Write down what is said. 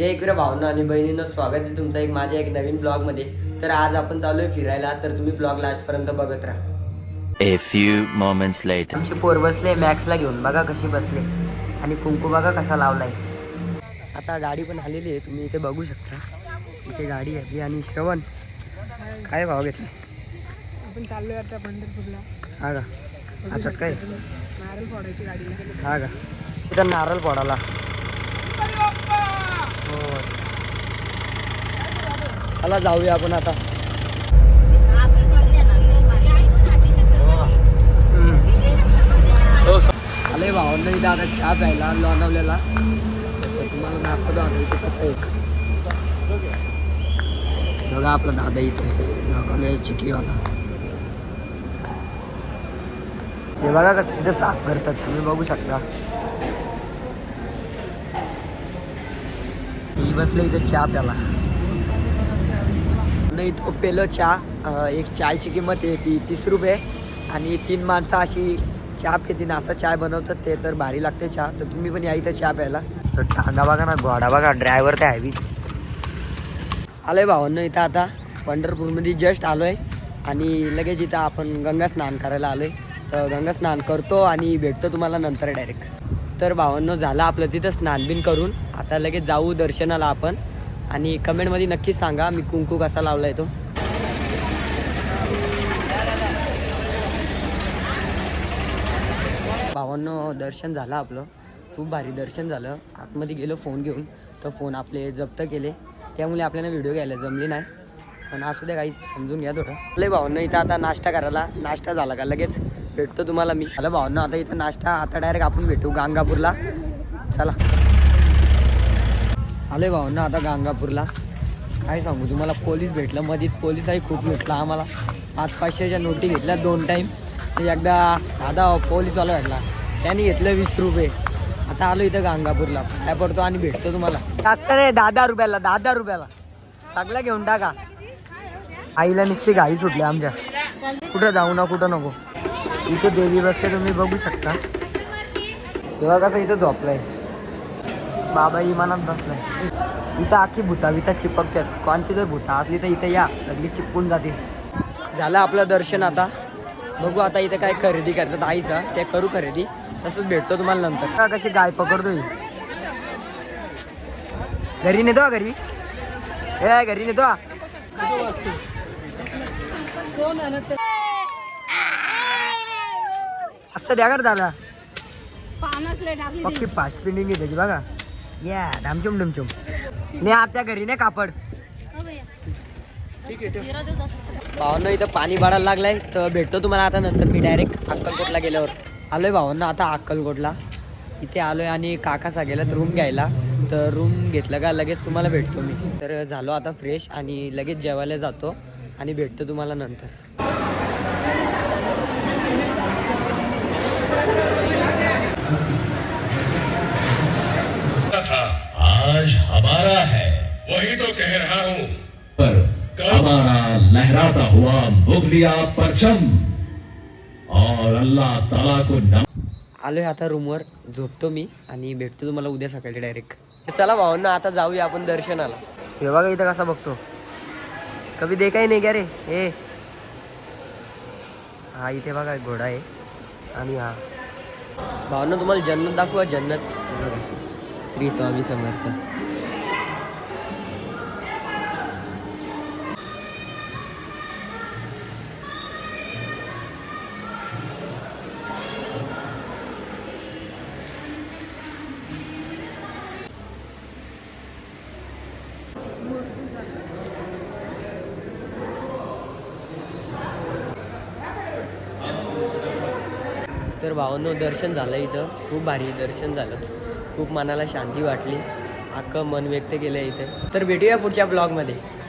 जय एकविरा भावना आणि बहिणींनो स्वागत आहे तुमचं एक माझ्या एक नवीन ब्लॉगमध्ये. तर आज आपण चालू आहे फिरायला तर तुम्ही ब्लॉग लास्टपर्यंत बघत राहा. A few moments later. आमचे पोर बसले मॅक्सला घेऊन. बघा कशी बसले. आणि कुंकू बघा कसा लावलाय. आता गाडी पण आलेली आहे तुम्ही इथे बघू शकता. इथे गाडी आहे आणि श्रवण. काय भाव घेतले? आपण चाललोय आता पंढरपूरला. हा का? आता काय? नारळ फोडायची गाडीला हा का? इथं नारळ फोडाला हो चला जाऊया आपण आता. आले भावांना इथं आता चहा प्यायला लोणावल्याला तर तुम्हाला दाखवतो आता इथे कसं आहे. बघा आपला दादा इथे. लोणावल्या चिकीवाला हे बघा कसं इथं साफ करतात. तुम्ही बघू शकता. ही बसले इथे चहा प्याला नाही तो पेलो चहा एक चायची किंमत आहे ती तीस रुपये. आणि तीन माणसं अशी चहा पितीन असं चाय बनवतात ते तर भारी लागते चहा. तर तुम्ही पण या इथं चहा प्यायला. तर टांगा बघा ना घोडा बघा ड्रायव्हर काय हॅवी आलोय भावांनो इथं आता पंढरपूरमध्ये जस्ट आलोय. आणि लगेच इथं आपण गंगा स्नान करायला आलोय. तर गंगा स्नान करतो आणि भेटतो तुम्हाला नंतर डायरेक्ट तर भावांनो झालं आपलं तिथं स्नान बिन करून आता लगेच जाऊ दर्शनाला आपण. आणि कमेंटमध्ये नक्कीच सांगा मी कुंकू कसा लावलाय तो. भावांनो दर्शन झालं आपलं. खूप भारी दर्शन झालं. आतमध्ये गेलो फोन घेऊन. तर फोन आपले जप्त केले. त्यामुळे आपल्याला व्हिडिओ घ्यायला जमली नाही. पण असू द्या काही समजून घ्या थोडं. आपले भावांना इथं आता नाश्ता करायला. नाश्ता झाला का? लगेच भेटतो तुम्हाला मी. आलं भावांना आता इथं नाश्ता आता डायरेक्ट आपण भेटू गांगापूरला चला. आले ना आता गांगापूरला. काय सांगू तुम्हाला पोलीस भेटलं. मधीत पोलिसही खूप भेटला आम्हाला. पाच पाचशेच्या नोटी घेतल्या दोन टाईम एकदा साधा पोलीसवाला भेटला. त्याने घेतलं वीस रुपये. आता आलो इथं गांगापूरला. काय पडतो आणि भेटतो तुम्हाला. जास्त रे दहा दहा रुपयाला दहा दहा रुपयाला. सगळं घेऊन टाका. आईला नुसती घाई सुटली आमच्या. कुठं जाऊ ना कुठं नको. इथे देवी बसते तुम्ही बघू शकता. तेव्हा कसं इथं झोपलंय. बाबा इमानात बसलाय. इथं आखी भूता बिता चिपकतात कोणची जर भूता. असली तर इथं या. सगळी चिपकून जातील. झालं आपलं दर्शन आता. बघू आता इथं काय खरेदी करतात आईचं. ते करू खरेदी. तसंच भेटतो तुम्हाला नंतर. का कशी गाय पकडतो? घरी नेतो घरी? ए घरी नेतो? असतं द्या कर दादा? पक्की फास्ट पिंडिंग आहे त्याची बघा. या धामचुम डुमचुम नाही आता घरी नाही कापड. भावांना इथं पाणी बाळायला लागलाय तर भेटतो तुम्हाला आता नंतर मी डायरेक्ट अक्कलकोटला गेल्यावर. आलोय भावांना आता अक्कलकोटला. इथे आलोय आणि काका सांगेला रूम घ्यायला. तर रूम घेतलं का लगेच तुम्हाला भेटतो मी. तर झालो आता फ्रेश आणि लगेच जेवायला जातो आणि भेटतो तुम्हाला नंतर था आज हमारा है वही तो कह रहा हूँ पर हमारा लहराता हुआ मुगलिया परचम। और अल्लाह ताला को नम आलोय आता रूमवर झोपतो मी आणि भेटतो तुम्हाला उद्या सकाळी डायरेक्ट चला भावांना आता जाऊया आपण दर्शनाला. हे बघा इथं कसा बघतो. कधी दे काही नाही का रे? ए हा इथे बघा घोडा आहे. आणि हा. भावांना तुम्हाला जन्नत दाखवा जन्नत. श्री स्वामी समर्थ. तर भावांनो दर्शन झालं इथं. खूप भारी दर्शन झालं. खूप मनाला शांती वाटली. अख्खं मन व्यक्त केलं इथं. तर भेटूया पुढच्या ब्लॉगमध्ये